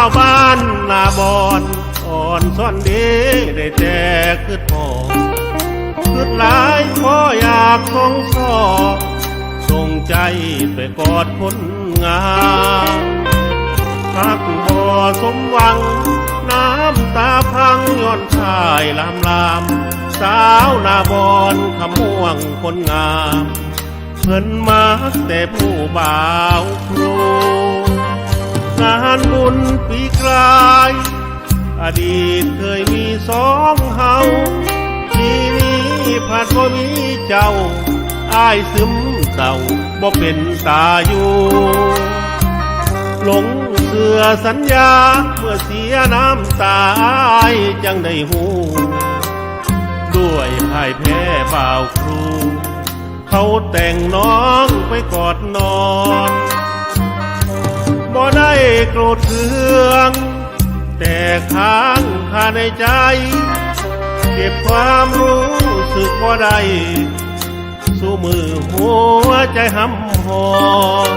าวบ้านนาบอนอ่อนซ่อนดีได้แต่คืดพอคืดหลายพออยากสองสอส่งใจไปกอดคนงามหักบ่สมหวัง น้ำตาพังย้อนชายลามลาม สาวนาบอนขมม่วงคนงาม เพิ่นมาแต่ผู้บ่าวครู งานบุญปีกลาย อดีตเคยมีสองเฮาทีนี้ผัดบ่มีเจ้า อ้ายซึมเศร้าบ่เป็นตาอยู่หลงเสือสัญญาเมื่อเสียน้ำตาอ้ายจังได้หูด้วยพ่ายแพ้บ่าวครู เขาแต่งน้องไปกอดนอน โกรธเคือง แต่ค้างคาในใจ เก็บความรู้สึกบ่ได้สู้มือหัวใจห้ำหอน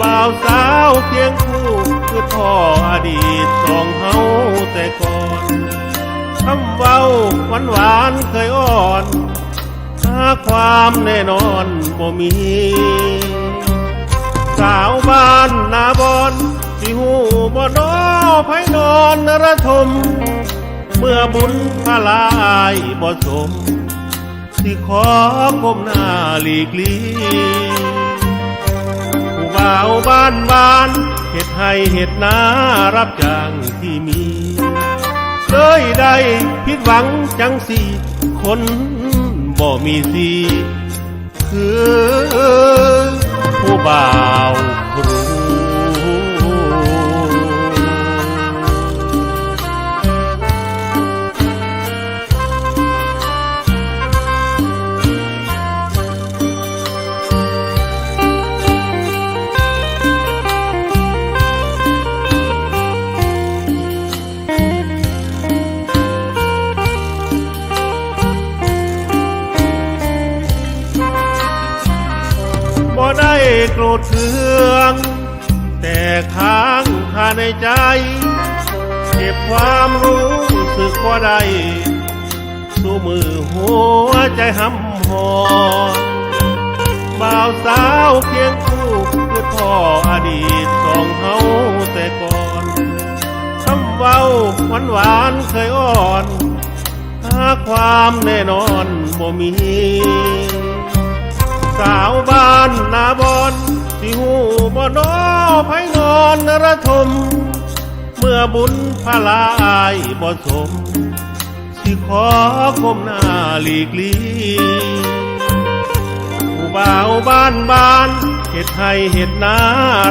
บ่าวสาวเคียงคู่คือพ่ออดีตสองเฮาแต่ก่อนคำเว้าหวานหวานเคยอ่อนหาความแน่นอนบ่มี สาวบ้านนาบอน สิหูบ่นอไผนอนนรทม เมื่อบุญพลายบ่สม สิขอก้มหน้าหลีกลีผู้บ่าวบ้านบ้านเฮ็ดให้เฮ็ดนารับจ้างที่มีเคยได้ผิดหวังจังสีคนบ่มีสีคือผู้บ่าว ได้โกรธเคือง แต่ค้างคาในใจ เก็บความรู้สึกบ่าได้สู้มือหัวใจห้ำหอบ่าวสาวเคียงคู่คือพ่ออดีตสองเฮาแต่ก่อนคำเว้าหวานหวานๆเคยอ่อน หาความแน่นอนบ่มี สาวบ้านนาบอนสิหูบ่นอไผนอนนรทม เมื่อบุญพลายบ่สม สิขอก้มหน้าหลีกลีผู้บ่าวบ้านบ้านเฮ็ดให้เฮ็ดนา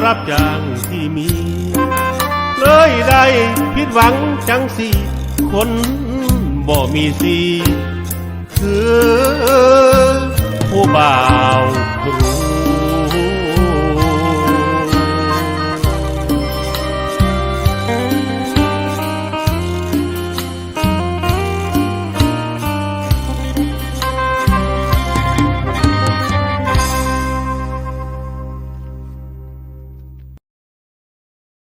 รับจ้างที่มี เลยได้ผิดหวังจังสีคนบ่มีสีคือ ผู้บ่าวครู